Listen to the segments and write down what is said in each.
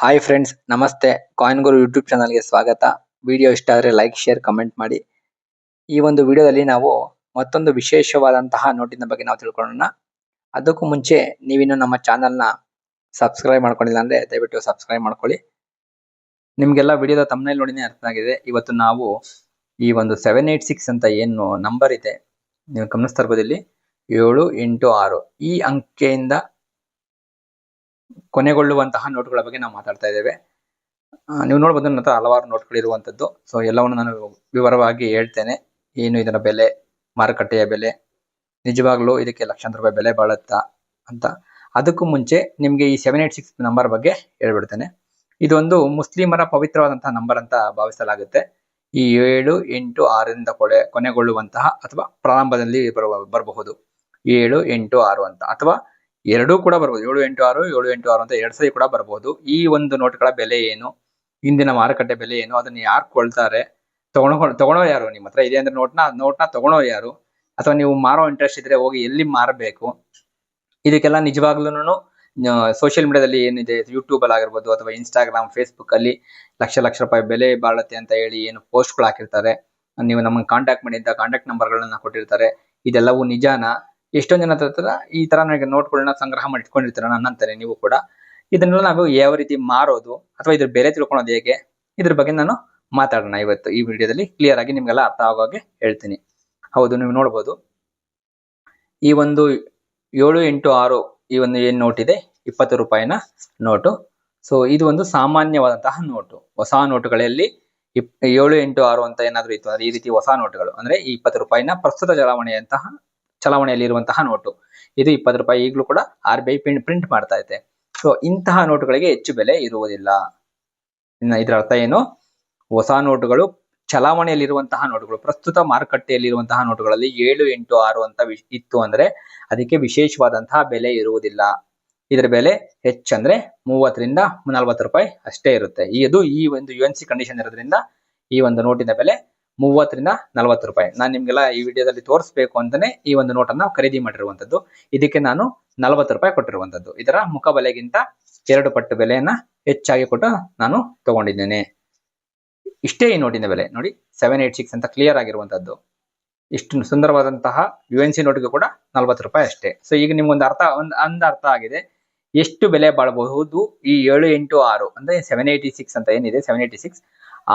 Hi friends ನಮಸ್ತೆ. Coin Guru YouTube ಚಾನಲ್ಗೆ ಸ್ವಾಗತ. ವಿಡಿಯೋ ಇಷ್ಟ ಆದರೆ ಲೈಕ್ ಶೇರ್ ಕಮೆಂಟ್ ಮಾಡಿ. ಈ ಒಂದು ವಿಡಿಯೋದಲ್ಲಿ ನಾವು ಮತ್ತೊಂದು ವಿಶೇಷವಾದಂತಹ ನೋಟಿನ ಬಗ್ಗೆ ನಾವು ತಿಳ್ಕೊಳ್ಳೋಣ. ಅದಕ್ಕೂ ಮುಂಚೆ ನೀವಿನ್ನು ನಮ್ಮ ಚಾನಲ್ನ ಸಬ್ಸ್ಕ್ರೈಬ್ ಮಾಡ್ಕೊಂಡಿಲ್ಲ ಅಂದ್ರೆ ದಯವಿಟ್ಟು ಸಬ್ಸ್ಕ್ರೈಬ್ ಮಾಡ್ಕೊಳ್ಳಿ. ನಿಮಗೆಲ್ಲ ವಿಡಿಯೋದ ತಮ್ಮನೇಲಿ ನೋಡಿನೇ ಅರ್ಥ ಆಗಿದೆ. ಇವತ್ತು ನಾವು ಈ ಒಂದು ಸೆವೆನ್ ಏಟ್ ಸಿಕ್ಸ್ ಅಂತ ಏನು ನಂಬರ್ ಇದೆ, ನೀವು ಗಮನಿಸ್ತಾ ಇರ್ಬೋದು ಇಲ್ಲಿ ಏಳು ಎಂಟು ಆರು. ಈ ಅಂಕೆಯಿಂದ ಕೊನೆಗೊಳ್ಳುವಂತಹ ನೋಟ್ಗಳ ಬಗ್ಗೆ ನಾವು ಮಾತಾಡ್ತಾ ಇದ್ದೇವೆ. ನೀವು ನೋಡ್ಬೋದು ನನ್ನ ಹಲವಾರು ನೋಟ್ಗಳು ಇರುವಂತದ್ದು ಸೊ ಎಲ್ಲವನ್ನು ನಾನು ವಿವರವಾಗಿ ಹೇಳ್ತೇನೆ. ಏನು ಇದರ ಬೆಲೆ, ಮಾರುಕಟ್ಟೆಯ ಬೆಲೆ, ನಿಜವಾಗ್ಲೂ ಇದಕ್ಕೆ ಲಕ್ಷಾಂತರ ರೂಪಾಯಿ ಬೆಲೆ ಬಾಳುತ್ತಾ ಅಂತ. ಅದಕ್ಕೂ ಮುಂಚೆ ನಿಮ್ಗೆ ಈ ಸೆವೆನ್ ಏಟ್ ಸಿಕ್ಸ್ ನಂಬರ್ ಬಗ್ಗೆ ಹೇಳ್ಬಿಡ್ತೇನೆ. ಇದೊಂದು ಮುಸ್ಲಿಮರ ಪವಿತ್ರವಾದಂತಹ ನಂಬರ್ ಅಂತ ಭಾವಿಸಲಾಗುತ್ತೆ. ಈ ಏಳು, ಎಂಟು, ಆರರಿಂದ ಕೊಳೆ, ಕೊನೆಗೊಳ್ಳುವಂತಹ ಅಥವಾ ಪ್ರಾರಂಭದಲ್ಲಿ ಬರಬಹುದು. ಏಳು, ಎಂಟು, ಆರು ಅಂತ. ಅಥವಾ ಎರಡೂ ಕೂಡ ಬರ್ಬೋದು. ಏಳು, ಎಂಟು, ಆರು, ಏಳು, ಎಂಟು, ಆರು ಅಂತ ಎರಡ್ ಸರಿ ಕೂಡ ಬರ್ಬೋದು. ಈ ಒಂದು ನೋಟ್ಗಳ ಬೆಲೆ ಏನು? ಇಂದಿನ ಮಾರುಕಟ್ಟೆ ಬೆಲೆ ಏನು? ಅದನ್ನ ಯಾರು ಕೊಳ್ತಾರೆ? ತಗೊಂಡು ತಗೊಳೋ ಯಾರು? ನಿಮ್ಮ ಹತ್ರ ಇದೆ ಅಂದ್ರೆ ನೋಟ್ನ ನೋಟ್ನ ತಗೊಳೋ ಯಾರು? ಅಥವಾ ನೀವು ಮಾರೋ ಇಂಟ್ರೆಸ್ಟ್ ಇದ್ರೆ ಹೋಗಿ ಎಲ್ಲಿ ಮಾರಬೇಕು? ಇದಕ್ಕೆಲ್ಲ ನಿಜವಾಗ್ಲೂ ಸೋಷಿಯಲ್ ಮೀಡಿಯಾದಲ್ಲಿ ಏನಿದೆ? ಯೂಟ್ಯೂಬ್ ಅಲ್ಲಿ ಆಗಿರ್ಬೋದು ಅಥವಾ ಇನ್ಸ್ಟಾಗ್ರಾಮ್ ಫೇಸ್ಬುಕ್ ಅಲ್ಲಿ ಲಕ್ಷ ಲಕ್ಷ ರೂಪಾಯಿ ಬೆಲೆ ಬಾಳುತ್ತೆ ಅಂತ ಹೇಳಿ ಏನು ಪೋಸ್ಟ್ಗಳು ಹಾಕಿರ್ತಾರೆ. ನೀವು ನಮ್ಮನ್ನ ಕಾಂಟ್ಯಾಕ್ಟ್ ಮಾಡಿ ಅಂತ ಕಾಂಟ್ಯಾಕ್ಟ್ ನಂಬರ್ಗಳನ್ನ ಕೊಟ್ಟಿರ್ತಾರೆ. ಇದೆಲ್ಲವೂ ನಿಜಾನ? ಎಷ್ಟೊಂದ್ ಜನ ಹತ್ರ ಈ ತರ ನನಗೆ ನೋಟ್ಗಳನ್ನ ಸಂಗ್ರಹ ಮಾಡಿ ಇಟ್ಕೊಂಡಿರ್ತಾರೆ ನನ್ನಂತಾನೆ ನೀವು ಕೂಡ. ಇದನ್ನೆಲ್ಲ ನಾವು ಯಾವ ರೀತಿ ಮಾರೋದು ಅಥವಾ ಇದ್ರ ಬೆಲೆ ತಿಳ್ಕೊಳೋದು ಹೇಗೆ? ಇದ್ರ ಬಗ್ಗೆ ನಾನು ಮಾತಾಡೋಣ ಇವತ್ತು ಈ ವಿಡಿಯೋದಲ್ಲಿ. ಕ್ಲಿಯರ್ ಆಗಿ ನಿಮ್ಗೆಲ್ಲ ಅರ್ಥ ಆಗೋ ಹಾಗೆ ಹೇಳ್ತೀನಿ. ಹೌದು, ನೀವು ನೋಡ್ಬೋದು. ಈ ಒಂದು ಏಳು ಎಂಟು ಆರು ಈ ಒಂದು ಏನ್ ನೋಟ್ ಇದೆ? ಇಪ್ಪತ್ತು ರೂಪಾಯಿನ ನೋಟು ಸೊ ಇದು ಒಂದು ಸಾಮಾನ್ಯವಾದಂತಹ ನೋಟು ಹೊಸ ನೋಟುಗಳಲ್ಲಿ ಇಪ್ ಏಳು ಎಂಟು ಆರು ಅಂತ ಏನಾದ್ರು ಇತ್ತು ಅಂದ್ರೆ ಈ ರೀತಿ ಹೊಸ ನೋಟುಗಳು ಅಂದ್ರೆ ಈ ಇಪ್ಪತ್ತು ರೂಪಾಯಿನ ಪ್ರಸ್ತುತ ಚಲಾವಣೆಯಂತಹ ಚಲಾವಣೆಯಲ್ಲಿ ಇರುವಂತಹ ನೋಟು. ಇದು ಇಪ್ಪತ್ತು ರೂಪಾಯಿ ಈಗಲೂ ಕೂಡ R B I print print ಮಾಡ್ತಾ ಇದೆ. ಸೊ ಇಂತಹ ನೋಟುಗಳಿಗೆ ಹೆಚ್ಚು ಬೆಲೆ ಇರುವುದಿಲ್ಲ. ಇನ್ನ ಇದರ ಅರ್ಥ ಏನು? ಹೊಸ ನೋಟುಗಳು ಚಲಾವಣೆಯಲ್ಲಿರುವಂತಹ ನೋಟುಗಳು, ಪ್ರಸ್ತುತ ಮಾರುಕಟ್ಟೆಯಲ್ಲಿರುವಂತಹ ನೋಟುಗಳಲ್ಲಿ ಏಳು ಎಂಟು ಆರು ಅಂತ ಇತ್ತು ಅಂದ್ರೆ ಅದಕ್ಕೆ ವಿಶೇಷವಾದಂತಹ ಬೆಲೆ ಇರುವುದಿಲ್ಲ. ಇದರ ಬೆಲೆ ಹೆಚ್ಚಂದ್ರೆ ಮೂವತ್ತರಿಂದ ನಲವತ್ತು ರೂಪಾಯಿ ಅಷ್ಟೇ ಇರುತ್ತೆ. ಇದು ಈ ಒಂದು ಯು ಕಂಡೀಷನ್ ಇರೋದ್ರಿಂದ ಈ ಒಂದು ನೋಟಿನ ಬೆಲೆ ಮೂವತ್ತರಿಂದ ನಲವತ್ತು ರೂಪಾಯಿ. ನಾನು ನಿಮ್ಗೆಲ್ಲ ಈ ವಿಡಿಯೋದಲ್ಲಿ ತೋರಿಸ್ಬೇಕು ಅಂತಾನೆ ಈ ಒಂದು ನೋಟನ್ನ ಖರೀದಿ ಮಾಡಿರುವಂತದ್ದು. ಇದಕ್ಕೆ ನಾನು ನಲವತ್ತು ರೂಪಾಯಿ ಕೊಟ್ಟಿರುವಂತದ್ದು. ಇದರ ಮುಖ ಬೆಲೆಗಿಂತ ಎರಡು ಪಟ್ಟು ಬೆಲೆಯನ್ನ ಹೆಚ್ಚಾಗಿ ಕೊಟ್ಟು ನಾನು ತಗೊಂಡಿದ್ದೇನೆ. ಇಷ್ಟೇ ಈ ನೋಟಿನ ಬೆಲೆ. ನೋಡಿ ಸೆವೆನ್ ಏಟ್ ಸಿಕ್ಸ್ ಅಂತ ಕ್ಲಿಯರ್ ಆಗಿರುವಂತದ್ದು. ಇಷ್ಟು ಸುಂದರವಾದಂತಹ ಯು ಎನ್ ಸಿ ನೋಟಿಗೆ ಕೂಡ ನಲ್ವತ್ತು ರೂಪಾಯಿ ಅಷ್ಟೇ. ಸೊ ಈಗ ನಿಮ್ಗೊಂದು ಅರ್ಥ, ಒಂದು ಅಂದ ಅರ್ಥ ಆಗಿದೆ. ಎಷ್ಟು ಬೆಲೆ ಬಾಳಬಹುದು ಈ ಏಳು ಎಂಟು ಆರು ಅಂದ್ರೆ ಸೆವೆನ್ ಏಯ್ಟಿ ಸಿಕ್ಸ್ ಅಂತ ಏನಿದೆ? ಸೆವೆನ್ ಏಯ್ಟಿ ಸಿಕ್ಸ್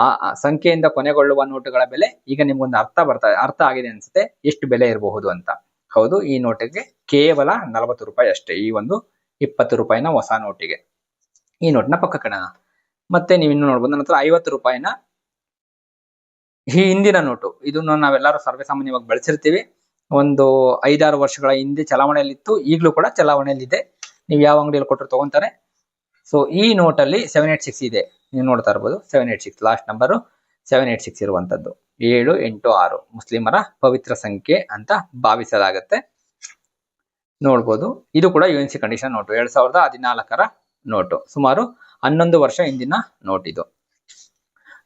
ಆ ಸಂಖ್ಯೆಯಿಂದ ಕೊನೆಗೊಳ್ಳುವ ನೋಟುಗಳ ಬೆಲೆ ಈಗ ನಿಮ್ಗೊಂದು ಅರ್ಥ ಬರ್ತಾ, ಅರ್ಥ ಆಗಿದೆ ಅನ್ಸುತ್ತೆ, ಎಷ್ಟು ಬೆಲೆ ಇರಬಹುದು ಅಂತ. ಹೌದು, ಈ ನೋಟಿಗೆ ಕೇವಲ ನಲವತ್ತು ರೂಪಾಯಿ ಅಷ್ಟೇ, ಈ ಒಂದು ಇಪ್ಪತ್ತು ರೂಪಾಯಿನ ಹೊಸ ನೋಟಿಗೆ. ಈ ನೋಟ್ನ ಪಕ್ಕ ಕಡೋಣ ಮತ್ತೆ ನೀವು ಇನ್ನು ನೋಡ್ಬೋದು ನನ್ನ ಹತ್ರ ಐವತ್ತು ರೂಪಾಯಿನ ಈ ಹಿಂದಿನ ನೋಟು. ಇದನ್ನ ನಾವೆಲ್ಲರೂ ಸರ್ವೇ ಸಾಮಾನ್ಯವಾಗಿ ಬಳಸಿರ್ತೀವಿ. ಒಂದು ಐದಾರು ವರ್ಷಗಳ ಹಿಂದೆ ಚಲಾವಣೆಯಲ್ಲಿತ್ತು, ಈಗಲೂ ಕೂಡ ಚಲಾವಣೆಯಲ್ಲಿದೆ. ನೀವು ಯಾವ ಅಂಗಡಿಯಲ್ಲಿ ಕೊಟ್ಟರು ತಗೊಂತಾರೆ. ಸೊ ಈ ನೋಟಲ್ಲಿ ಸೆವೆನ್ ಏಟ್ ಸಿಕ್ಸ್ ಇದೆ. ನೀವು ನೋಡ್ತಾ ಇರ್ಬೋದು seven eight six last number seven eight six ಇರುವಂಥದ್ದು ಏಳು, ಎಂಟು, ಆರು ಮುಸ್ಲಿಮರ ಪವಿತ್ರ ಸಂಖ್ಯೆ ಅಂತ ಭಾವಿಸಲಾಗತ್ತೆ. ನೋಡ್ಬೋದು. ಇದು ಕೂಡ U N C condition note ಎರಡ್ ಸಾವಿರದ ಹದಿನಾಲ್ಕರ ನೋಟು ಸುಮಾರು ಹನ್ನೊಂದು ವರ್ಷ ಹಿಂದಿನ ನೋಟ್ ಇದು.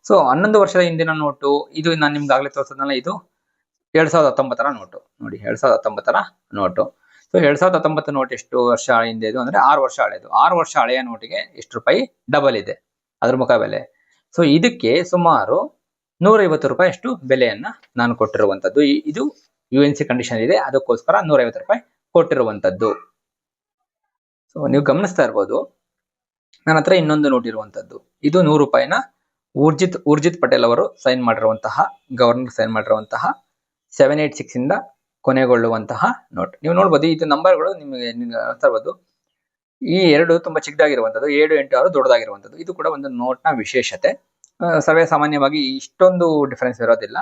ಸೊ ಹನ್ನೊಂದು ವರ್ಷದ ಹಿಂದಿನ ನೋಟು ಇದು ನಾನು ನಿಮ್ಗೆ ಆಗ್ಲೇ ತೋರಿಸೋದಲ್ಲ, ಇದು ಎರಡ್ ಸಾವಿರದ ಹತ್ತೊಂಬತ್ತರ ನೋಟು ನೋಡಿ, ಎರಡ್ ಸಾವಿರದ ಹತ್ತೊಂಬತ್ತರ ನೋಟು ಸೊ ಎರಡ್ ಸಾವಿರದ ಹತ್ತೊಂಬತ್ತು ನೋಟ್ ಎಷ್ಟು ವರ್ಷ ಹಿಂದೆ ಇದು? ಅಂದ್ರೆ ಆರು ವರ್ಷ ಹಳೆಯದು. ಆರು ವರ್ಷ ಹಳೆಯ ನೋಟಿಗೆ ಎಷ್ಟು ರೂಪಾಯಿ ಡಬಲ್ ಇದೆ? ಅದ್ರ ಮುಖ ಬೆಲೆ. ಸೊ ಇದಕ್ಕೆ ಸುಮಾರು ನೂರೈವತ್ತು ರೂಪಾಯಿ ಅಷ್ಟು ಬೆಲೆಯನ್ನ ನಾನು ಕೊಟ್ಟಿರುವಂತದ್ದು ಇದು ಯು ಎನ್ ಸಿ ಕಂಡೀಷನ್ ಇದೆ. ಅದಕ್ಕೋಸ್ಕರ ನೂರೈವತ್ತು ರೂಪಾಯಿ ಕೊಟ್ಟಿರುವಂತದ್ದು ಸೊ ನೀವು ಗಮನಿಸ್ತಾ ಇರ್ಬೋದು, ನನ್ನ ಹತ್ರ ಇನ್ನೊಂದು ನೋಟ್ ಇರುವಂತದ್ದು ಇದು ನೂರು ರೂಪಾಯಿನ ಊರ್ಜಿತ್ ಊರ್ಜಿತ್ ಪಟೇಲ್ ಅವರು ಸೈನ್ ಮಾಡಿರುವಂತಹ ಗವರ್ನರ್ ಸೈನ್ ಮಾಡಿರುವಂತಹ ಸೆವೆನ್ ಏಟ್ ಸಿಕ್ಸ್ ಇಂದ ಕೊನೆಗೊಳ್ಳುವಂತಹ ನೋಟ್ ನೀವು ನೋಡ್ಬೋದು, ಇದು ನಂಬರ್ಗಳು ನಿಮಗೆ ಇರ್ಬೋದು ಈ ಎರಡು ತುಂಬಾ ಚಿಕ್ಕದಾಗಿರುವಂತದ್ದು ಏಳು, ಎಂಟು, ಆರು ದೊಡ್ಡದಾಗಿರುವಂಥದ್ದು. ಇದು ಕೂಡ ಒಂದು ನೋಟ್ನ ವಿಶೇಷತೆ. ಸರ್ವೇ ಸಾಮಾನ್ಯವಾಗಿ ಇಷ್ಟೊಂದು ಡಿಫರೆನ್ಸ್ ಇರೋದಿಲ್ಲ.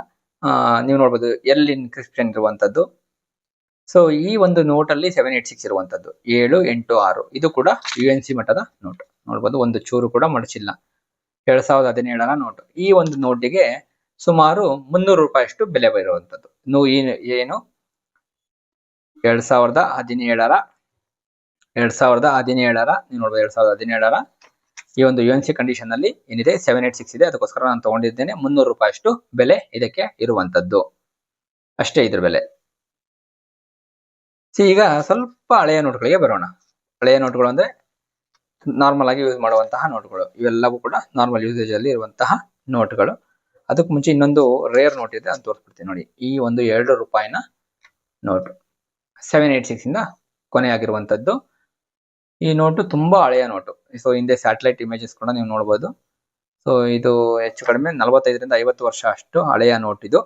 ನೀವು ನೋಡ್ಬೋದು ಎಲ್ ಇನ್ಕ್ರಿಪ್ಷನ್ ಇರುವಂತದ್ದು ಸೊ ಈ ಒಂದು ನೋಟ್ ಅಲ್ಲಿ ಸೆವೆನ್ ಏಟ್ ಸಿಕ್ಸ್ ಇರುವಂತದ್ದು ಏಳು, ಎಂಟು, ಆರು. ಇದು ಕೂಡ ಯು ಎನ್ ಸಿ ಮಟ್ಟದ ನೋಟ್. ನೋಡ್ಬೋದು, ಒಂದು ಚೂರು ಕೂಡ ಮಡಚಿಲ್ಲ. ಎರಡ್ ಸಾವಿರದ ಹದಿನೇಳರ ನೋಟ್. ಈ ಒಂದು ನೋಟಿಗೆ ಸುಮಾರು ಮುನ್ನೂರು ರೂಪಾಯಿಷ್ಟು ಬೆಲೆ ಬರುವಂಥದ್ದು. ಏನು? ಎರಡ್ ಸಾವಿರದ ಹದಿನೇಳರ ಎರಡ್ ಸಾವಿರದ ಹದಿನೇಳರ, ನೀವು ನೋಡ್ಬೋದು ಎರಡ್ ಸಾವಿರದ ಹದಿನೇಳರ ಈ ಒಂದು ಯು ಎನ್ ಸಿ ಕಂಡೀಷನ್ ಅಲ್ಲಿ ಏನಿದೆ? ಸೆವೆನ್ ಏಟ್ ಸಿಕ್ಸ್ ಇದೆ. ಅದಕ್ಕೋಸ್ಕರ ನಾನು ತಗೊಂಡಿದ್ದೇನೆ. ಮುನ್ನೂರು ರೂಪಾಯಿ ಅಷ್ಟು ಬೆಲೆ ಇದಕ್ಕೆ ಇರುವಂತದ್ದು. ಅಷ್ಟೇ ಇದ್ರ ಬೆಲೆ. ಸಿ, ಈಗ ಸ್ವಲ್ಪ ಹಳೆಯ ನೋಟ್ಗಳಿಗೆ ಬರೋಣ. ಹಳೆಯ ನೋಟ್ಗಳು ಅಂದ್ರೆ ನಾರ್ಮಲ್ ಆಗಿ ಯೂಸ್ ಮಾಡುವಂತಹ ನೋಟ್ಗಳು. ಇವೆಲ್ಲವೂ ಕೂಡ ನಾರ್ಮಲ್ ಯೂಸೇಜ್ ಅಲ್ಲಿ ಇರುವಂತಹ ನೋಟ್ಗಳು. ಅದಕ್ಕೆ ಮುಂಚೆ ಇನ್ನೊಂದು ರೇರ್ ನೋಟ್ ಇದೆ ಅಂತ ತೋರಿಸ್ಬಿಡ್ತೀನಿ ನೋಡಿ. ಈ ಒಂದು ಎರಡು ರೂಪಾಯಿನ ನೋಟ್. ಸೆವೆನ್ ಏಟ್ ಸಿಕ್ಸ್ ಇಂದ ಕೊನೆಯಾಗಿರುವಂತದ್ದು. ಈ ನೋಟು ತುಂಬಾ ಹಳೆಯ ನೋಟು. ಸೊ ಹಿಂದೆ ಸ್ಯಾಟಲೈಟ್ ಇಮೇಜಸ್ ಕೂಡ ನೀವು ನೋಡಬಹುದು ಸೊ ಇದು ಹೆಚ್ಚು ಕಡಿಮೆ ನಲವತ್ತೈದರಿಂದ ಐವತ್ತು ವರ್ಷ ಅಷ್ಟು ಹಳೆಯ ನೋಟ್ ಇದು.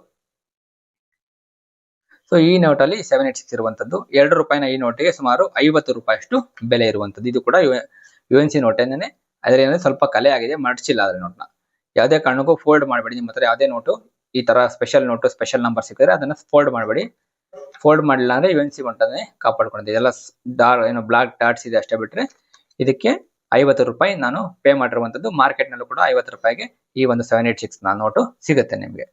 ಸೊ ಈ ನೋಟ್ ಅಲ್ಲಿ ಸೆವೆನ್ ಏಟ್ ಸಿಕ್ಸ್ ಇರುವಂತದ್ದು. ಎರಡು ರೂಪಾಯಿನ ಈ ನೋಟಿಗೆ ಸುಮಾರು ಐವತ್ತು ರೂಪಾಯಿ ಅಷ್ಟು ಬೆಲೆ ಇರುವಂತದ್ದು. ಇದು ಕೂಡ ಯು ಎನ್ ಸಿ ನೋಟೇನೆ ಅದ್ರ ಏನಂದ್ರೆ ಸ್ವಲ್ಪ ಕಲೆ ಆಗಿದೆ, ಮಡಚಿಲ್ಲ ಅದ್ರ ನೋಟ್ನ. ಯಾವುದೇ ಕಾರಣಕ್ಕೂ ಫೋಲ್ಡ್ ಮಾಡಬೇಡಿ. ನಿಮ್ಮ ಹತ್ರ ಯಾವುದೇ ನೋಟು ಈ ತರ ಸ್ಪೆಷಲ್ ನೋಟು ಸ್ಪೆಷಲ್ ನಂಬರ್ ಸಿಕ್ಕಿದ್ರೆ ಅದನ್ನ ಫೋಲ್ಡ್ ಮಾಡಬೇಡಿ. ಫೋಲ್ಡ್ ಮಾಡಿಲ್ಲ ಅಂದ್ರೆ ಯು ಎನ್ ಸಿ ಮಟ್ಟನೇ ಕಾಪಾಡ್ಕೊಂಡಿದೆ ಎಲ್ಲ ಡಾರ್ ಏನು ಬ್ಲಾಕ್ ಡಾಟ್ಸ್ ಇದೆ ಅಷ್ಟೇ ಬಿಟ್ರೆ, ಇದಕ್ಕೆ ಐವತ್ತು ರೂಪಾಯಿ ನಾನು ಪೇ ಮಾಡಿರುವಂತದ್ದು ಮಾರ್ಕೆಟ್ ನಲ್ಲೂ ಕೂಡ ಐವತ್ತು ರೂಪಾಯಿಗೆ ಈ ಒಂದು ಸೆವೆನ್ ಏಟ್ ಸಿಕ್ಸ್ ನೋಟು ಸಿಗುತ್ತೆ ನಿಮಗೆ.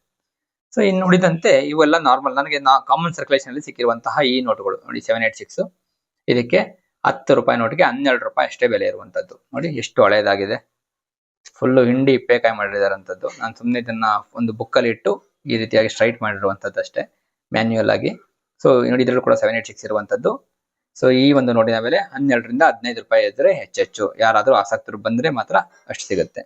ಸೊ ಇನ್ನು ಉಳಿದಂತೆ ಇವೆಲ್ಲ ನಾರ್ಮಲ್ ನನಗೆ ಕಾಮನ್ ಸರ್ಕ್ಯುಲೇಷನ್ ಅಲ್ಲಿ ಸಿಕ್ಕಿರುವಂತಹ ಈ ನೋಟುಗಳು ನೋಡಿ ಸೆವೆನ್ ಏಟ್ ಸಿಕ್ಸ್ ಇದಕ್ಕೆ ಹತ್ತು ರೂಪಾಯಿ ನೋಟಿಗೆ ಹನ್ನೆರಡು ರೂಪಾಯಿ ಅಷ್ಟೇ ಬೆಲೆ ಇರುವಂತದ್ದು ನೋಡಿ, ಎಷ್ಟು ಹಳೆಯದಾಗಿದೆ ಫುಲ್ಲು ಹಿಂಡಿ ಪೇಕಾಯಿ ಮಾಡಿದಾರಂಥದ್ದು ನಾನು ಸುಮ್ಮನೆ ಇದನ್ನ ಒಂದು ಬುಕ್ಕಲ್ಲಿ ಇಟ್ಟು ಈ ರೀತಿಯಾಗಿ ಸ್ಟ್ರೈಟ್ ಮಾಡಿರುವಂಥದ್ದು ಅಷ್ಟೇ. ಮ್ಯಾನ್ಯುಯಲ್ ಆಗಿ. ಸೊ ನೋಡಿ ಇದ್ರಲ್ಲೂ ಕೂಡ ಸೆವೆನ್ ಏಟ್ ಸಿಕ್ಸ್ ಇರುವಂಥದ್ದು ಸೊ ಈ ಒಂದು ನೋಟಿನ ಮೇಲೆ ಹನ್ನೆರಡರಿಂದ ಹದಿನೈದು ರೂಪಾಯಿ ಇದ್ರೆ ಹೆಚ್ಚೆಚ್ಚು ಯಾರಾದರೂ ಆಸಕ್ತರು ಬಂದ್ರೆ ಮಾತ್ರ ಅಷ್ಟು ಸಿಗುತ್ತೆ.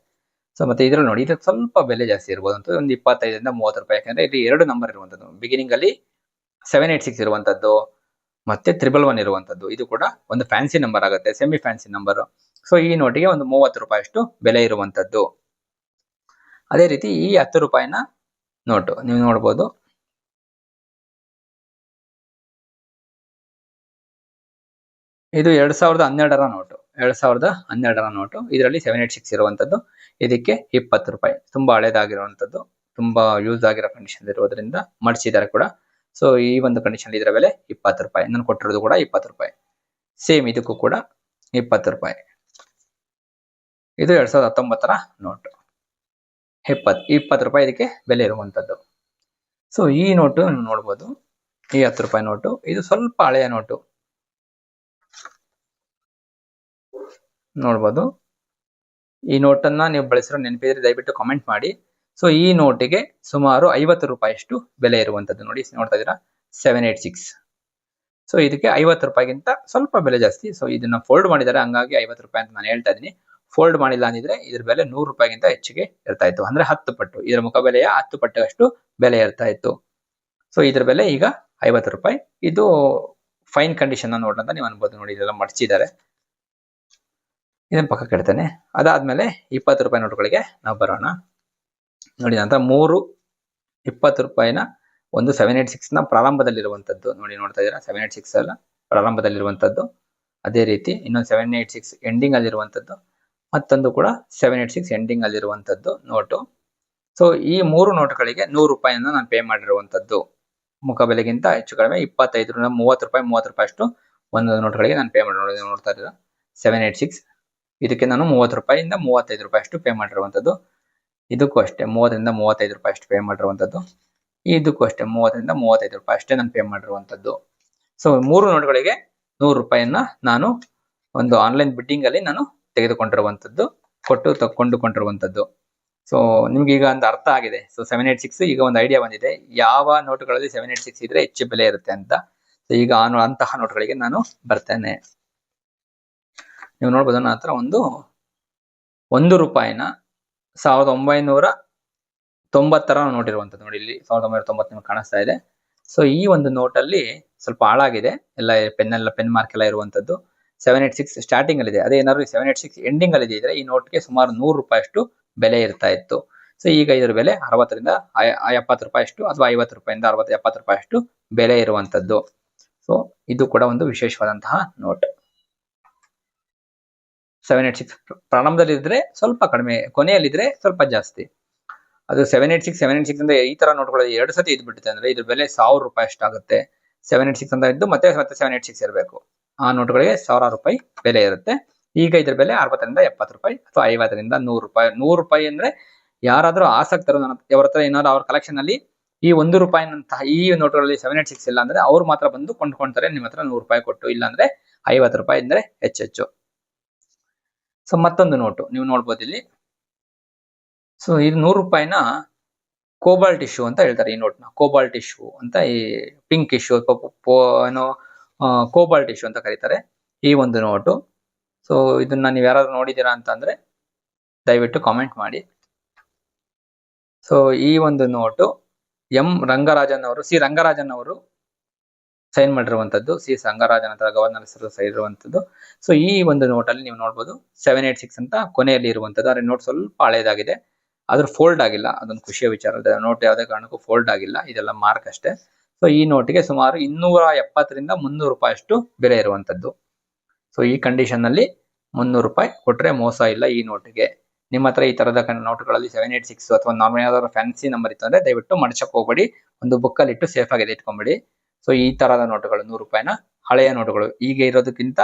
ಸೊ ಮತ್ತೆ ಇದ್ರಲ್ಲಿ ನೋಡಿ ಇದಕ್ಕೆ ಸ್ವಲ್ಪ ಬೆಲೆ ಜಾಸ್ತಿ ಇರ್ಬೋದು ಅಂತ ಒಂದು ಇಪ್ಪತ್ತೈದರಿಂದ ಮೂವತ್ತು ರೂಪಾಯಿ. ಯಾಕಂದ್ರೆ ಇಲ್ಲಿ ಎರಡು ನಂಬರ್ ಇರುವಂತದ್ದು. ಬಿಗಿನಿಂಗ್ ಅಲ್ಲಿ ಸೆವೆನ್ ಏಟ್ ಸಿಕ್ಸ್ ಇರುವಂತದ್ದು, ಮತ್ತೆ ತ್ರಿಬಲ್ ಒನ್ ಇರುವಂತದ್ದು. ಇದು ಕೂಡ ಒಂದು ಫ್ಯಾನ್ಸಿ ನಂಬರ್ ಆಗುತ್ತೆ ಸೆಮಿ ಫ್ಯಾನ್ಸಿ ನಂಬರ್ ಸೊ ಈ ನೋಟಿಗೆ ಒಂದು ಮೂವತ್ತು ರೂಪಾಯಿ ಅಷ್ಟು ಬೆಲೆ ಇರುವಂತದ್ದು. ಅದೇ ರೀತಿ ಈ ಹತ್ತು ರೂಪಾಯಿನ ನೋಟು, ನೀವು ನೋಡ್ಬೋದು. ಇದು ಎರಡ್ ಸಾವಿರದ ಹನ್ನೆರಡರ ನೋಟು. ಎರಡ್ ಸಾವಿರದ ಹನ್ನೆರಡರ ನೋಟು. ಇದರಲ್ಲಿ ಸೆವೆನ್ ಏಟ್ ಸಿಕ್ಸ್ ಇರುವಂತದ್ದು. ಇದಕ್ಕೆ ಇಪ್ಪತ್ತು ರೂಪಾಯಿ. ತುಂಬಾ ಹಳೇದಾಗಿರುವಂತದ್ದು. ತುಂಬಾ ಯೂಸ್ ಆಗಿರೋ ಕಂಡೀಷನ್ ಇರೋದ್ರಿಂದ ಮಡಿಸಿದ್ದಾರೆ ಕೂಡ. ಸೊ ಈ ಒಂದು ಕಂಡೀಷನ್ ಇದರ ಬೆಲೆ ಇಪ್ಪತ್ತು ರೂಪಾಯಿ. ನಾನು ಕೊಟ್ಟಿರೋದು ಕೂಡ ಇಪ್ಪತ್ತು ರೂಪಾಯಿ. ಸೇಮ್ ಇದಕ್ಕೂ ಕೂಡ ಇಪ್ಪತ್ತು ರೂಪಾಯಿ. ಇದು ಎರಡ್ ಸಾವಿರದ ಹತ್ತೊಂಬತ್ತರ ನೋಟು. ಇಪ್ಪತ್ತು ಇಪ್ಪತ್ತು ರೂಪಾಯಿ ಇದಕ್ಕೆ ಬೆಲೆ ಇರುವಂತದ್ದು. ಸೊ ಈ ನೋಟು ನೋಡ್ಬೋದು. ಈ ಹತ್ತು ರೂಪಾಯಿ ನೋಟು. ಇದು ಸ್ವಲ್ಪ ಹಳೆಯ ನೋಟು. ನೋಡ್ಬೋದು. ಈ ನೋಟನ್ನ ನೀವು ಬಳಸಿರೋ ನೆನಪಿದ್ರೆ ದಯವಿಟ್ಟು ಕಾಮೆಂಟ್ ಮಾಡಿ. ಸೊ ಈ ನೋಟಿಗೆ ಸುಮಾರು ಐವತ್ತು ರೂಪಾಯಿಷ್ಟು ಬೆಲೆ ಇರುವಂತದ್ದು ನೋಡಿ, ನೋಡ್ತಾ ಇದ್ದೀರಾ? ಸೆವೆನ್ ಏಟ್ ಸಿಕ್ಸ್ ಸೊ ಇದಕ್ಕೆ ಐವತ್ತು ರೂಪಾಯಿಗಿಂತ ಸ್ವಲ್ಪ ಬೆಲೆ ಜಾಸ್ತಿ. ಸೊ ಇದನ್ನ ಫೋಲ್ಡ್ ಮಾಡಿದ್ದಾರೆ. ಹಂಗಾಗಿ ಐವತ್ತು ರೂಪಾಯಿ ಅಂತ ನಾನು ಹೇಳ್ತಾ ಇದ್ದೀನಿ. ಫೋಲ್ಡ್ ಮಾಡಿಲ್ಲ ಅಂದಿದ್ರೆ ಇದ್ರ ಬೆಲೆ ನೂರು ರೂಪಾಯಿಗಿಂತ ಹೆಚ್ಚಿಗೆ ಇರ್ತಾ ಇತ್ತು. ಅಂದ್ರೆ ಹತ್ತು ಪಟ್ಟು. ಇದರ ಮುಖಬೆಲೆಯ ಹತ್ತು ಪಟ್ಟಷ್ಟು ಬೆಲೆ ಇರ್ತಾ ಇತ್ತು. ಸೊ ಇದ್ರ ಬೆಲೆ ಈಗ ಐವತ್ತು ರೂಪಾಯಿ. ಇದು ಫೈನ್ ಕಂಡೀಷನ್ ಅಂತ ನೀವು ಅನ್ಬೋದು ನೋಡಿ, ಇದೆಲ್ಲ ಮಡಚಿದ್ದಾರೆ. ಇದನ್ನ ಪಕ್ಕಕ್ಕೆ ಇಡ್ತೇನೆ ಅದಾದ್ಮೇಲೆ ಇಪ್ಪತ್ತು ರೂಪಾಯಿ ನೋಟುಗಳಿಗೆ ನಾವು ಬರೋಣ. ನೋಡಿ ಅಂತ ಮೂರು ಇಪ್ಪತ್ತು ರೂಪಾಯಿನ ಒಂದು ಸೆವೆನ್ ಏಟ್ ಸಿಕ್ಸ್ನ ಪ್ರಾರಂಭದಲ್ಲಿರುವಂಥದ್ದು ನೋಡಿ, ನೋಡ್ತಾ ಇದ್ದೀರಾ? ಸೆವೆನ್ ಏಟ್ ಸಿಕ್ಸ್ ಅಲ್ಲ ಪ್ರಾರಂಭದಲ್ಲಿರುವಂಥದ್ದು ಅದೇ ರೀತಿ ಇನ್ನೊಂದು ಸೆವೆನ್ ಏಟ್ ಸಿಕ್ಸ್ ಎಂಡಿಂಗ್ ಅಲ್ಲಿರುವಂಥದ್ದು ಮತ್ತೊಂದು ಕೂಡ ಸೆವೆನ್ ಏಟ್ ಸಿಕ್ಸ್ ಎಂಡಿಂಗ್ ಅಲ್ಲಿರುವಂಥದ್ದು ನೋಟು. ಸೊ ಈ ಮೂರು ನೋಟುಗಳಿಗೆ ನೂರು ರೂಪಾಯಿಯನ್ನು ನಾನು ಪೇ ಮಾಡಿರುವಂತದ್ದು. ಮುಖಬೆಲೆಗಿಂತ ಹೆಚ್ಚು ಕಡಿಮೆ ಇಪ್ಪತ್ತೈದರಿಂದ ಮೂವತ್ತು ರೂಪಾಯಿ ಮೂವತ್ತು ರೂಪಾಯಿ ಅಷ್ಟು ಒಂದು ನೋಟುಗಳಿಗೆ ನಾನು ಪೇ ಮಾಡಿ ನೋಡ್ತಾ ಇದ್ದೀರಾ? ಸೆವೆನ್ ಏಟ್ ಸಿಕ್ಸ್ ಇದಕ್ಕೆ ನಾನು ಮೂವತ್ತು ರೂಪಾಯಿಂದ ಮೂವತ್ತೈದು ರೂಪಾಯಿ ಅಷ್ಟು ಪೇ ಮಾಡಿರುವಂಥದ್ದು ಇದಕ್ಕೂ ಅಷ್ಟೇ, ಮೂವತ್ತರಿಂದ ಮೂವತ್ತೈದು ರೂಪಾಯಿ ಅಷ್ಟು ಪೇ ಮಾಡಿರುವಂಥದ್ದು ಇದಕ್ಕೂ ಅಷ್ಟೇ, ಮೂವತ್ತರಿಂದ ಮೂವತ್ತೈದು ರೂಪಾಯಿ ಅಷ್ಟೇ ನಾನು ಪೇ ಮಾಡಿರುವಂಥದ್ದು ಸೊ ಮೂರು ನೋಟ್ಗಳಿಗೆ ನೂರು ರೂಪಾಯಿಯನ್ನ ನಾನು ಒಂದು ಆನ್ಲೈನ್ ಬಿಡ್ಡಿಂಗ್ ಅಲ್ಲಿ ನಾನು ತೆಗೆದುಕೊಂಡಿರುವಂಥದ್ದು ಕೊಟ್ಟು ತಗೊಂಡುಕೊಂಡಿರುವಂಥದ್ದು ಸೊ ನಿಮ್ಗೆ ಈಗ ಒಂದು ಅರ್ಥ ಆಗಿದೆ. ಸೊ ಸೆವೆನ್ ಏಟ್ ಸಿಕ್ಸ್ ಈಗ ಒಂದು ಐಡಿಯಾ ಬಂದಿದೆ. ಯಾವ ನೋಟ್ಗಳಲ್ಲಿ ಸೆವೆನ್ ಏಟ್ ಸಿಕ್ಸ್ ಇದ್ರೆ ಹೆಚ್ಚು ಬೆಲೆ ಇರುತ್ತೆ ಅಂತ. ಸೊ ಈಗ ಅಂತಹ ನೋಟ್ಗಳಿಗೆ ನಾನು ಬರ್ತೇನೆ. ನೀವು ನೋಡ್ಬೋದು, ನನ್ನ ಹತ್ರ ಒಂದು ಒಂದು ರೂಪಾಯಿನ ಸಾವಿರದ ಒಂಬೈನೂರ ತೊಂಬತ್ತರ ನೋಟಿರುವಂಥದ್ದು ನೋಡಿ, ಇಲ್ಲಿ ಸಾವಿರದ ಒಂಬೈನೂರ ತೊಂಬತ್ತು ಕಾಣಿಸ್ತಾ ಇದೆ. ಸೊ ಈ ಒಂದು ನೋಟಲ್ಲಿ ಸ್ವಲ್ಪ ಹಾಳಾಗಿದೆ. ಎಲ್ಲ ಪೆನ್ ಪೆನ್ ಮಾರ್ಕ್ ಎಲ್ಲ ಇರುವಂತದ್ದು ಸೆವೆನ್ ಏಟ್ ಸಿಕ್ಸ್ ಸ್ಟಾರ್ಟಿಂಗ್ ಅಲ್ಲಿ ಇದೆ. ಅದೇ ಏನಾದ್ರು ಸೆವೆನ್ ಏಟ್ ಸಿಕ್ಸ್ ಎಂಡಿಂಗ್ ಅಲ್ಲಿ ಇದ್ರೆ ಈ ನೋಟ್ಗೆ ಸುಮಾರು ನೂರು ರೂಪಾಯಿ ಅಷ್ಟು ಬೆಲೆ ಇರ್ತಾ ಇತ್ತು. ಸೊ ಈಗ ಇದರ ಬೆಲೆ ಅರವತ್ತರಿಂದ ಎಪ್ಪತ್ತು ರೂಪಾಯಿ ಅಷ್ಟು ಅಥವಾ ಐವತ್ತು ರೂಪಾಯಿಂದ ಅರವತ್ತು, ಎಪ್ಪತ್ತು ರೂಪಾಯಿ ಅಷ್ಟು ಬೆಲೆ ಇರುವಂತದ್ದು ಸೊ ಇದು ಕೂಡ ಒಂದು ವಿಶೇಷವಾದಂತಹ ನೋಟ್ ಸೆವೆನ್ ಏಟ್ ಸಿಕ್ಸ್ ಪ್ರಾರಂಭದಲ್ಲಿ ಇದ್ರೆ ಸ್ವಲ್ಪ ಕಡಿಮೆ, ಕೊನೆಯಲ್ಲಿದ್ರೆ ಸ್ವಲ್ಪ ಜಾಸ್ತಿ. ಅದು seven eight six seven eight six ಅಂದ್ರೆ ಈ ತರ ನೋಡ್ಕೊಳ್ಳೋದು ಎರಡು ಸತಿ ಇದ್ ಬಿಡುತ್ತೆ ಅಂದ್ರೆ ಇದ್ರ ಬೆಲೆ ಸಾವಿರ ರೂಪಾಯಿ ಅಷ್ಟಾಗುತ್ತೆ ಸೆವೆನ್ ಏಟ್ ಸಿಕ್ಸ್ ಅಂತ ಇದ್ದು ಮತ್ತೆ ಮತ್ತೆ ಸೆವೆನ್ ಏಟ್ ಸಿಕ್ಸ್ ಇರಬೇಕು. ಆ ನೋಟ್ಗಳಿಗೆ ಸಾವಿರಾರು ರೂಪಾಯಿ ಬೆಲೆ ಇರುತ್ತೆ. ಈಗ ಇದ್ರ ಬೆಲೆ ಅರವತ್ತರಿಂದ ಎಪ್ಪತ್ತು ರೂಪಾಯಿ ಅಥವಾ ಐವತ್ತರಿಂದ ನೂರು ರೂಪಾಯಿ. ನೂರು ರೂಪಾಯಿ ಅಂದ್ರೆ ಯಾರಾದರೂ ಆಸಕ್ತರು ಅವ್ರ ಹತ್ರ ಏನಾದ್ರು ಅವ್ರ ಕಲೆಕ್ಷನ್ ಅಲ್ಲಿ ಈ ಒಂದು ರೂಪಾಯಿನಂತಹ ಈ ನೋಟ್ಗಳಲ್ಲಿ ಸೆವೆನ್ ಏಟ್ ಸಿಕ್ಸ್ ಇಲ್ಲ ಅಂದ್ರೆ ಅವ್ರು ಮಾತ್ರ ಬಂದು ಕೊಂಡ್ಕೊಂತಾರೆ, ನಿಮ್ಮ ಹತ್ರ ನೂರು ರೂಪಾಯಿ ಕೊಟ್ಟು ಇಲ್ಲ ಅಂದ್ರೆ ಐವತ್ತು ರೂಪಾಯಿ ಅಂದ್ರೆ ಹೆಚ್ಚೆಚ್ಚು ಸೊ ಮತ್ತೊಂದು ನೋಟು, ನೀವು ನೋಡ್ಬೋದು ಇಲ್ಲಿ ಸೊ ಇದು ನೂರು ರೂಪಾಯಿನ ಕೋಬಾಲ್ಟ್ ಇಶ್ಯೂ ಅಂತ ಹೇಳ್ತಾರೆ ಈ ನೋಟ್ನ. ಕೋಬಾಲ್ಟ್ ಇಶ್ಯೂ ಅಂತ ಈ ಪಿಂಕ್ ಇಶ್ಯೂ ಏನೋ ಕೋಬಾಲ್ಟ್ ಇಶ್ಯೂ ಅಂತ ಕರೀತಾರೆ ಈ ಒಂದು ನೋಟು. ಸೊ ಇದನ್ನ ನೀವು ಯಾರಾದ್ರೂ ನೋಡಿದ್ದೀರಾ ಅಂತಂದ್ರೆ ದಯವಿಟ್ಟು ಕಾಮೆಂಟ್ ಮಾಡಿ. ಸೊ ಈ ಒಂದು ನೋಟು ಎಂ ರಂಗರಾಜನ್ ಅವರು, ಸಿ ರಂಗರಾಜನ್ ಅವರು ಸೈನ್ ಮಾಡಿರುವಂತದ್ದು ಸಿ ರಂಗರಾಜನ್ ಅಂತ ಗವರ್ನರ್ ಹೆಸರು ಇರುವಂತದ್ದು ಸೊ ಈ ಒಂದು ನೋಟಲ್ಲಿ ನೀವು ನೋಡಬಹುದು ಸೆವೆನ್ ಏಟ್ ಸಿಕ್ಸ್ ಅಂತ ಕೊನೆಯಲ್ಲಿ ಇರುವಂತದ್ದು ಅದ್ರ ನೋಟ್ ಸ್ವಲ್ಪ ಹಳೇದಾಗಿದೆ. ಅದ್ರ ಫೋಲ್ಡ್ ಆಗಿಲ್ಲ. ಅದೊಂದು ಖುಷಿಯ ವಿಚಾರ. ನೋಟ್ ಯಾವುದೇ ಕಾರಣಕ್ಕೂ ಫೋಲ್ಡ್ ಆಗಿಲ್ಲ. ಇದೆಲ್ಲ ಮಾರ್ಕ್ ಅಷ್ಟೇ. ಸೊ ಈ ನೋಟಿಗೆ ಸುಮಾರು ಇನ್ನೂರ ಎಪ್ಪತ್ತರಿಂದ ಮುನ್ನೂರು ರೂಪಾಯಿ ಅಷ್ಟು ಬೆಲೆ ಇರುವಂತದ್ದು ಸೊ ಈ ಕಂಡೀಷನ್ನಲ್ಲಿ ಮುನ್ನೂರು ರೂಪಾಯಿ ಕೊಟ್ರೆ ಮೋಸ ಇಲ್ಲ ಈ ನೋಟಿಗೆ ನಿಮ್ಮ ಹತ್ರ ಈ ತರದ ನೋಟ್ಗಳಲ್ಲಿ ಸೆವೆನ್ ಏಟ್ ಸಿಕ್ಸ್ ಅಥವಾ ನಾರ್ಮಲ್ ಯಾವ್ದಾದ್ರು ಫ್ಯಾನ್ಸಿ ನಂಬರ್ ಇತ್ತು ಅಂದ್ರೆ ದಯವಿಟ್ಟು ಮಡಚಕ್ ಹೋಗ್ಬೇಡಿ. ಒಂದು ಬುಕ್ಕಲ್ಲಿ ಇಟ್ಟು ಸೇಫ್ ಆಗಿ ಇಟ್ಕೊಂಬಿಡಿ ಸೊ ಈ ತರದ ನೋಟುಗಳು ನೂರು ರೂಪಾಯಿನ ಹಳೆಯ ನೋಟುಗಳು. ಈಗ ಇರೋದಕ್ಕಿಂತ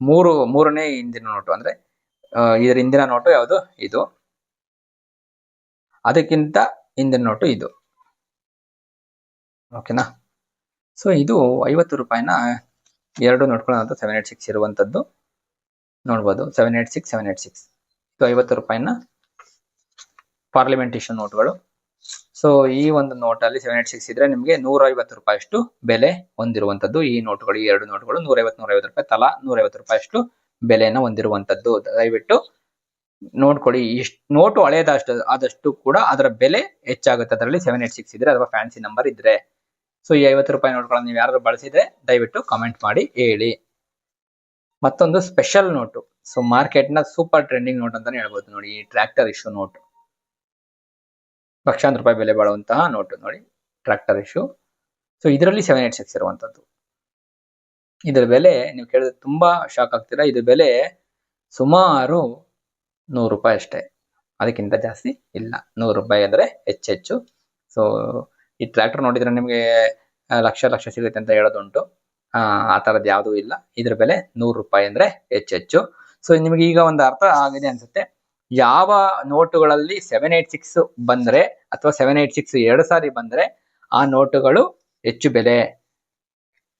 ಮೂರು, ಮೂರನೇ ಹಿಂದಿನ ನೋಟು ಅಂದ್ರೆ ಇದರ ಹಿಂದಿನ ನೋಟು ಯಾವುದು? ಇದು. ಅದಕ್ಕಿಂತ ಹಿಂದಿನ ನೋಟು ಇದು. ಓಕೆನಾ ಸೊ ಇದು ಐವತ್ತು ರೂಪಾಯಿನ ಎರಡು ನೋಟ್ಗಳ ಅಂತ ಸೆವೆನ್ ಏಟ್ ಸಿಕ್ಸ್ ಇರುವಂತದ್ದು. ನೋಡ್ಬೋದು. Seven eight six seven eight six ಇದು ಐವತ್ತು ರೂಪಾಯಿನ ಪಾರ್ಲಿಮೆಂಟ್ ಇಶ್ಯೂ ನೋಟ್ಗಳು. ಸೊ ಈ ಒಂದು ನೋಟಲ್ಲಿ ಸೆವೆನ್ ಏಟ್ ಸಿಕ್ಸ್ ಇದ್ರೆ ನಿಮಗೆ ನೂರೈವತ್ತು ರೂಪಾಯಿ ಅಷ್ಟು ಬೆಲೆ ಹೊಂದಿರುವಂತದ್ದು ಈ ನೋಟ್ಗಳು ಎರಡು ನೋಟ್ಗಳು ನೂರ ಐವತ್ತು ನೂರ ಐವತ್ತು ರೂಪಾಯಿ ತಲಾ ನೂರ ಐವತ್ತು ರೂಪಾಯಿ ಅಷ್ಟು ಬೆಲೆನ ಹೊಂದಿರುವಂತದ್ದು ದಯವಿಟ್ಟು ನೋಡ್ಕೊಳ್ಳಿ. ಇಷ್ಟು, ನೋಟು ಹಳೇದಷ್ಟು, ಆದಷ್ಟು ಕೂಡ ಅದರ ಬೆಲೆ ಹೆಚ್ಚಾಗುತ್ತೆ. ಅದರಲ್ಲಿ ಸೆವೆನ್ ಏಟ್ ಸಿಕ್ಸ್ ಇದ್ರೆ ಅಥವಾ ಫ್ಯಾನ್ಸಿ ನಂಬರ್ ಇದ್ರೆ. ಸೊ ಈ ಐವತ್ತು ರೂಪಾಯಿ ನೋಟ್ಗಳನ್ನ ನೀವು ಯಾರು ಬಳಸಿದ್ರೆ ದಯವಿಟ್ಟು ಕಾಮೆಂಟ್ ಮಾಡಿ, ಹೇಳಿ. ಮತ್ತೊಂದು ಸ್ಪೆಷಲ್ ನೋಟು. ಸೊ ಮಾರ್ಕೆಟ್ನ ಸೂಪರ್ ಟ್ರೆಂಡಿಂಗ್ ನೋಟ್ ಅಂತಾನೆ ಹೇಳ್ಬೋದು ನೋಡಿ. ಈ ಟ್ರ್ಯಾಕ್ಟರ್ ಇಶ್ಯೂ ನೋಟ್. ಲಕ್ಷಾಂತರ ರೂಪಾಯಿ ಬೆಲೆ ಬಾಳುವಂತಹ ನೋಟು ನೋಡಿ ಟ್ರ್ಯಾಕ್ಟರ್ ಇಶ್ಯೂ ಸೊ ಇದರಲ್ಲಿ ಸೆವೆನ್ ಏಟ್ ಸಿಕ್ಸ್ ಇರುವಂತದ್ದು. ಇದರ ಬೆಲೆ ನೀವು ಕೇಳಿದ್ರೆ ತುಂಬಾ ಶಾಕ್ ಆಗ್ತೀರಾ. ಇದ್ರ ಬೆಲೆ ಸುಮಾರು ನೂರು ರೂಪಾಯಿ ಅಷ್ಟೇ. ಅದಕ್ಕಿಂತ ಜಾಸ್ತಿ ಇಲ್ಲ. ನೂರು ರೂಪಾಯಿ ಅಂದ್ರೆ ಹೆಚ್ಚೆಚ್ಚು ಸೊ ಈ ಟ್ರ್ಯಾಕ್ಟರ್ ನೋಡಿದ್ರೆ ನಿಮಗೆ ಲಕ್ಷ ಲಕ್ಷ ಸಿಗುತ್ತೆ ಅಂತ ಹೇಳೋದುಂಟು. ಆ ಥರದ್ದು ಯಾವುದೂ ಇಲ್ಲ. ಇದ್ರ ಬೆಲೆ ನೂರು ರೂಪಾಯಿ ಅಂದ್ರೆ ಹೆಚ್ಚೆಚ್ಚು ಸೊ ನಿಮಗೆ ಈಗ ಒಂದು ಅರ್ಥ ಆಗಿದೆ ಅನ್ಸುತ್ತೆ. ಯಾವ ನೋಟುಗಳಲ್ಲಿ ಸೆವೆನ್ ಏಟ್ ಸಿಕ್ಸ್ ಬಂದ್ರೆ ಅಥವಾ ಸೆವೆನ್ ಏಟ್ ಸಿಕ್ಸ್ ಎರಡು ಸಾರಿ ಬಂದ್ರೆ ಆ ನೋಟುಗಳು ಹೆಚ್ಚು ಬೆಲೆ.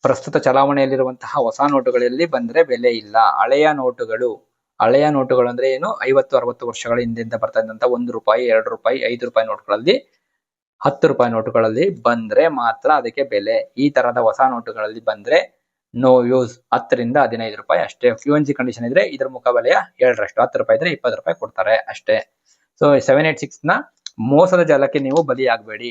ಪ್ರಸ್ತುತ ಚಲಾವಣೆಯಲ್ಲಿರುವಂತಹ ಹೊಸ ನೋಟುಗಳಲ್ಲಿ ಬಂದ್ರೆ ಬೆಲೆ ಇಲ್ಲ. ಹಳೆಯ ನೋಟುಗಳು. ಹಳೆಯ ನೋಟುಗಳು ಅಂದ್ರೆ ಏನು? ಐವತ್ತು, ಅರವತ್ತು ವರ್ಷಗಳ ಹಿಂದಿಂದ ಬರ್ತಾ ಇದ್ದಂತ ಒಂದು ರೂಪಾಯಿ, ಎರಡು ರೂಪಾಯಿ, ಐದು ರೂಪಾಯಿ ನೋಟುಗಳಲ್ಲಿ, ಹತ್ತು ರೂಪಾಯಿ ನೋಟುಗಳಲ್ಲಿ ಬಂದ್ರೆ ಮಾತ್ರ ಅದಕ್ಕೆ ಬೆಲೆ. ಈ ತರದ ಹೊಸ ನೋಟುಗಳಲ್ಲಿ ಬಂದ್ರೆ ನೋ ಯೂಸ್ ಹತ್ತರಿಂದ ಹದಿನೈದು ರೂಪಾಯಿ ಅಷ್ಟೇ. ಫ್ಲೂಯೆನ್ಸಿ ಕಂಡೀಷನ್ ಇದ್ರೆ ಇದ್ರ ಮುಖಬೆಲೆಯ ಎರಡರಷ್ಟು ಹತ್ತು ರೂಪಾಯಿ ಇದ್ರೆ ಇಪ್ಪತ್ತು ರೂಪಾಯಿ ಕೊಡ್ತಾರೆ ಅಷ್ಟೇ. ಸೊ ಸೆವೆನ್ ಏಟ್ ಸಿಕ್ಸ್ನ ಮೋಸದ ಜಾಲಕ್ಕೆ ನೀವು ಬಲಿಯಾಗಬೇಡಿ.